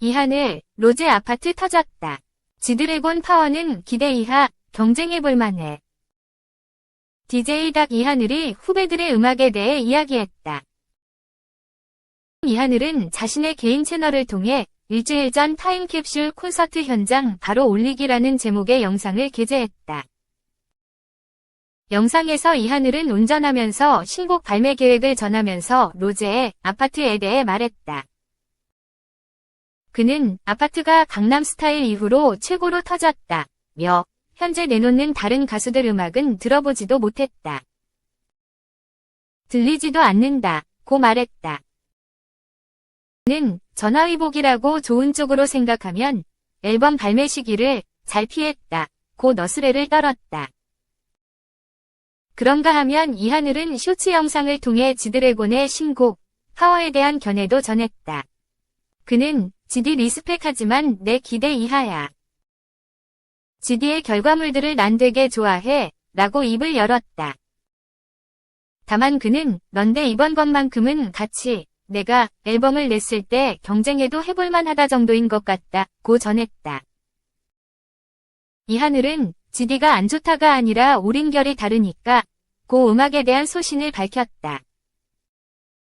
이하늘, 로제 아파트 터졌다. 지드래곤 파워는 기대 이하, 경쟁해볼 만해. DJ 닥 이하늘이 후배들의 음악에 대해 이야기했다. 이하늘은 자신의 개인 채널을 통해 일주일 전 타임캡슐 콘서트 현장 바로 올리기라는 제목의 영상을 게재했다. 영상에서 이하늘은 운전하면서 신곡 발매 계획을 전하면서 로제의 아파트에 대해 말했다. 그는 아파트가 강남 스타일 이후로 최고로 터졌다. 며 현재 내놓는 다른 가수들 음악은 들어보지도 못했다. 들리지도 않는다. 고 말했다. 는 전화위복이라고 좋은 쪽으로 생각하면 앨범 발매 시기를 잘 피했다. 고 너스레를 떨었다. 그런가 하면 이하늘은 쇼츠 영상을 통해 지드래곤의 신곡 파워에 대한 견해도 전했다. 그는 GD 리스펙하지만 내 기대 이하야. GD의 결과물들을 난 되게 좋아해 라고 입을 열었다. 다만 그는 넌데 이번 것만큼은 같이 내가 앨범을 냈을 때 경쟁해도 해볼만 하다 정도인 것 같다 고 전했다. 이 하늘은 GD가 안 좋다가 아니라 오린 결이 다르니까 고 음악에 대한 소신을 밝혔다.